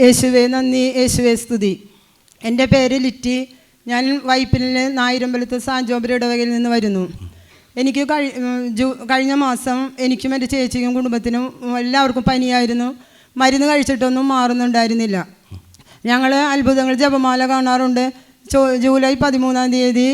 യേശുവെ നന്ദി. യേശുവെ സ്തുതി. എന്റെ പേര് ലിറ്റി. ഞാൻ വൈപ്പിനിലെ നായിരമ്പലത്ത് സാഞ്ചോബരി ഇടവകയിൽ നിന്ന് വരുന്നു. എനിക്ക് കഴിഞ്ഞ മാസം എനിക്കും എന്റെ ചേച്ചിക്കും കുടുംബത്തിനും എല്ലാവർക്കും പനിയായിരുന്നു. മരുന്ന് കഴിച്ചിട്ടൊന്നും മാറുന്നുണ്ടായിരുന്നില്ല. ഞങ്ങൾ അത്ഭുതങ്ങൾ ജപമാല കാണാറുണ്ട്. ജൂലൈ പതിമൂന്നാം തീയതി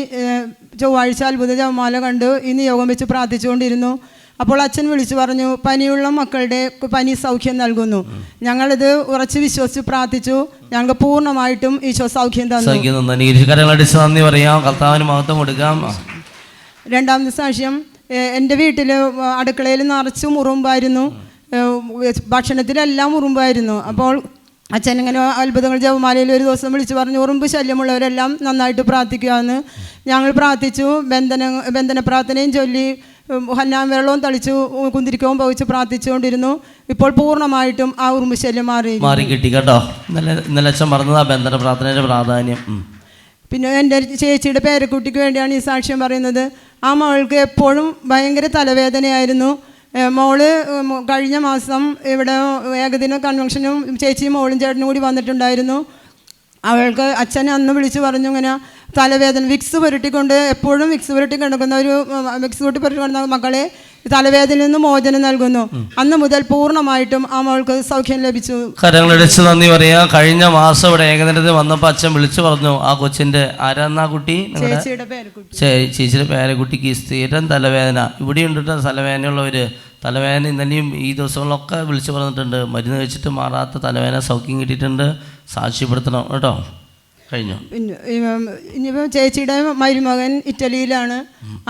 ചൊവ്വാഴ്ച അത്ഭുത ജപമാല കണ്ടു ഇന്ന് യോഗം വെച്ച് പ്രാർത്ഥിച്ചുകൊണ്ടിരുന്നു. അപ്പോൾ അച്ഛൻ വിളിച്ചു പറഞ്ഞു പനിയുള്ള മക്കളുടെ പനി സൗഖ്യം നൽകുന്നു. ഞങ്ങളിത് ഉറച്ച് വിശ്വസിച്ച് പ്രാർത്ഥിച്ചു. ഞങ്ങൾക്ക് പൂർണമായിട്ടും ഈശോ സൗഖ്യം തന്നു. പറയാം. കർത്താവിന് മഹത്വം കൊടുക്കാം. രണ്ടാമത്തെ സാക്ഷ്യം എന്റെ വീട്ടിൽ അടുക്കളയിൽ നിറച്ച് മുറുമ്പായിരുന്നു. ഭക്ഷണത്തിലെല്ലാം മുറുമ്പായിരുന്നു. അപ്പോൾ അച്ഛൻ ഇങ്ങനെ അത്ഭുതങ്ങൾ ജവമാലയിൽ ഒരു ദിവസം വിളിച്ചു പറഞ്ഞു ഉറുമ്പ് ശല്യമുള്ളവരെല്ലാം നന്നായിട്ട് പ്രാർത്ഥിക്കുകയെന്ന് ഞങ്ങൾ പ്രാർത്ഥിച്ചു ബന്ധന ബന്ധന പ്രാർത്ഥനയും ചൊല്ലി ഹന്നാം ഹന്നാൻ വെള്ളവും തളിച്ചു കുന്തിരിക്കവും പവിച്ച് പ്രാർത്ഥിച്ചുകൊണ്ടിരുന്നു. ഇപ്പോൾ പൂർണമായിട്ടും ആ ഉറുമ്പ് ശല്യം മാറി. മാറി കിട്ടി കേട്ടോ. ഇന്നലെ ഇന്നലെ അച്ഛൻ പറഞ്ഞത് ആ ബന്ധന പ്രാർത്ഥനയുടെ പ്രാധാന്യം. പിന്നെ എന്റെ ചേച്ചിയുടെ പേരക്കുട്ടിക്ക് വേണ്ടിയാണ് ഈ സാക്ഷ്യം പറയുന്നത്. ആ മകൾക്ക് എപ്പോഴും ഭയങ്കര തലവേദനയായിരുന്നു. മോൾ കഴിഞ്ഞ മാസം ഇവിടെ ഏകദിന കൺവെൻഷനും ചേച്ചിയും മോളും ചേട്ടനും കൂടി വന്നിട്ടുണ്ടായിരുന്നു. അവൾക്ക് അച്ഛൻ അന്ന് വിളിച്ചു പറഞ്ഞു ഇങ്ങനെ തലവേദന വിക്സ് പുരട്ടിക്കൊണ്ട് എപ്പോഴും വിക്സ് പുരട്ടി കിടക്കുന്ന ഒരു വിക്സ് പുരട്ടി പുരട്ടി കിടന്ന മക്കളെ തലവേദനയിൽ നിന്ന് മോചനം നൽകുന്നു. അന്ന് മുതൽ പൂർണമായിട്ടും ആ സൗഖ്യം ലഭിച്ചു. കരങ്ങളടിച്ച് നന്ദി പറയാ കഴിഞ്ഞ മാസം ഇവിടെ ഏകദിനത്തിൽ വന്നപ്പോൾ അച്ഛൻ വിളിച്ചു പറഞ്ഞു ആ കൊച്ചിന്റെ ആരാന്നാ കുട്ടി? ചേച്ചിയുടെ പേരക്കുട്ടി ചേച്ചിയുടെ പേരക്കുട്ടിക്ക് സ്ഥിരം തലവേദന. ഇവിടെ ഉണ്ടിട്ട് തലവേദനയുള്ളവര് തലവേദന ഇന്നലെയും ഈ ദിവസങ്ങളിലൊക്കെ വിളിച്ചു പറഞ്ഞിട്ടുണ്ട്. മരുന്ന് കഴിച്ചിട്ട് മാറാത്ത തലവേദന സൗഖ്യം കിട്ടിയിട്ടുണ്ട്. സാക്ഷ്യപ്പെടുത്തണം കേട്ടോ. കഴിഞ്ഞു? ഇനിയിപ്പം ചേച്ചിയുടെ മരുമകൻ ഇറ്റലിയിലാണ്.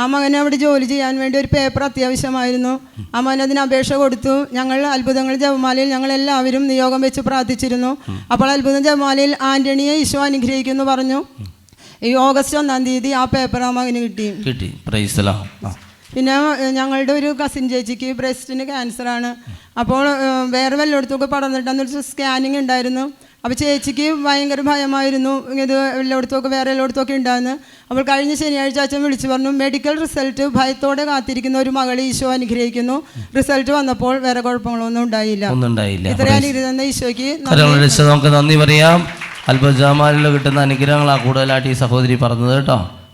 ആ മകനെ അവിടെ ജോലി ചെയ്യാൻ വേണ്ടി ഒരു പേപ്പർ അത്യാവശ്യമായിരുന്നു. ആ മകൻ അതിന് അപേക്ഷ കൊടുത്തു. ഞങ്ങൾ അത്ഭുതങ്ങൾ ജപമാലയിൽ ഞങ്ങൾ എല്ലാവരും നിയോഗം വെച്ച് പ്രാർത്ഥിച്ചിരുന്നു. അപ്പോൾ അത്ഭുതം ജപമാലയിൽ ആന്റണിയെ ഈശോ അനുഗ്രഹിക്കുന്നു പറഞ്ഞു. ഈ ഓഗസ്റ്റ് ഒന്നാം തീയതി ആ പേപ്പർ ആ മകന് കിട്ടി. കിട്ടി. പിന്നെ ഞങ്ങളുടെ ഒരു കസിൻ ചേച്ചിക്ക് ബ്രസ്റ്റിന് ക്യാൻസറാണ് അപ്പോൾ വേറെ വല്ലയിടത്തൊക്കെ പടർന്നിട്ടെന്ന് വെച്ചാൽ സ്കാനിങ് ഉണ്ടായിരുന്നു. അപ്പോൾ ചേച്ചിക്ക് ഭയങ്കര ഭയമായിരുന്നു. ഇത് എല്ലായിടത്തൊക്കെ വേറെ എല്ലായിടത്തൊക്കെ ഉണ്ടായിരുന്നു അപ്പോൾ കഴിഞ്ഞ ശനിയാഴ്ച അച്ഛൻ വിളിച്ചു പറഞ്ഞു മെഡിക്കൽ റിസൾട്ട് ഭയത്തോടെ കാത്തിരിക്കുന്ന ഒരു മകളെ ഈശോ അനുഗ്രഹിക്കുന്നു. റിസൾട്ട് വന്നപ്പോൾ വേറെ കുഴപ്പങ്ങളൊന്നും ഉണ്ടായില്ല. ഇത്രയും അനുഗ്രഹം ഈശോയ്ക്ക് നമുക്ക് നന്ദി പറയാം. അത്ഭുതജാമാലിൽ കിട്ടുന്ന അനുഗ്രഹങ്ങളാണ് കൂടുതലായിട്ട് ഈ സഹോദരി പറഞ്ഞത് കേട്ടോ.